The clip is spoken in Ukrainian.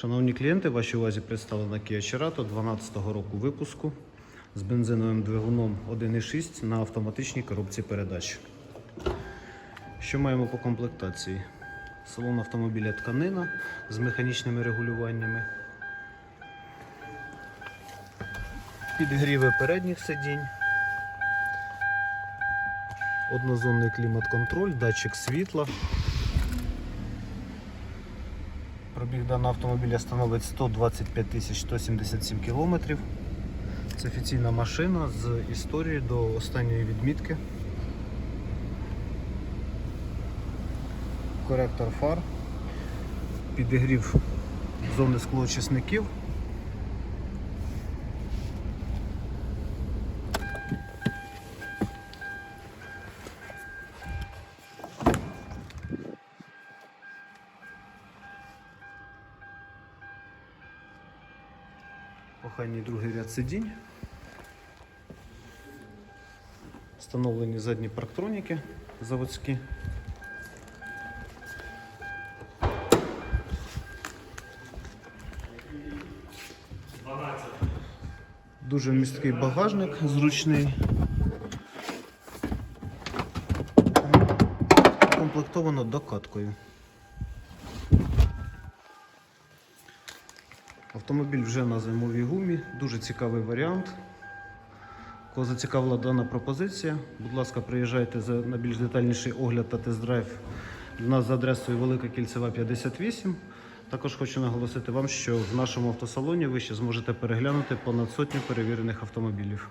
Шановні клієнти, вашій увазі представлена Kia Cerato 12 року випуску з бензиновим двигуном 1.6 на автоматичній коробці передач. Що маємо по комплектації? Салон автомобіля тканина з механічними регулюваннями. Підгріви передніх сидінь. Однозонний клімат-контроль, датчик світла. Пробіг даного автомобіля становить 125 177 кілометрів. Це офіційна машина з історії до останньої відмітки. Коректор фар, підігрів зони склоочисників. Охайний другий ряд сидінь. Встановлені задні парктроніки заводські. Дуже місткий багажник, зручний. Комплектовано докаткою. Автомобіль вже на зимовій гумі, дуже цікавий варіант. Кого зацікавила дана пропозиція, будь ласка, приїжджайте на більш детальніший огляд та тест-драйв до нас за адресою Велика Кільцева 58. Також хочу наголосити вам, що в нашому автосалоні ви ще зможете переглянути понад сотню перевірених автомобілів.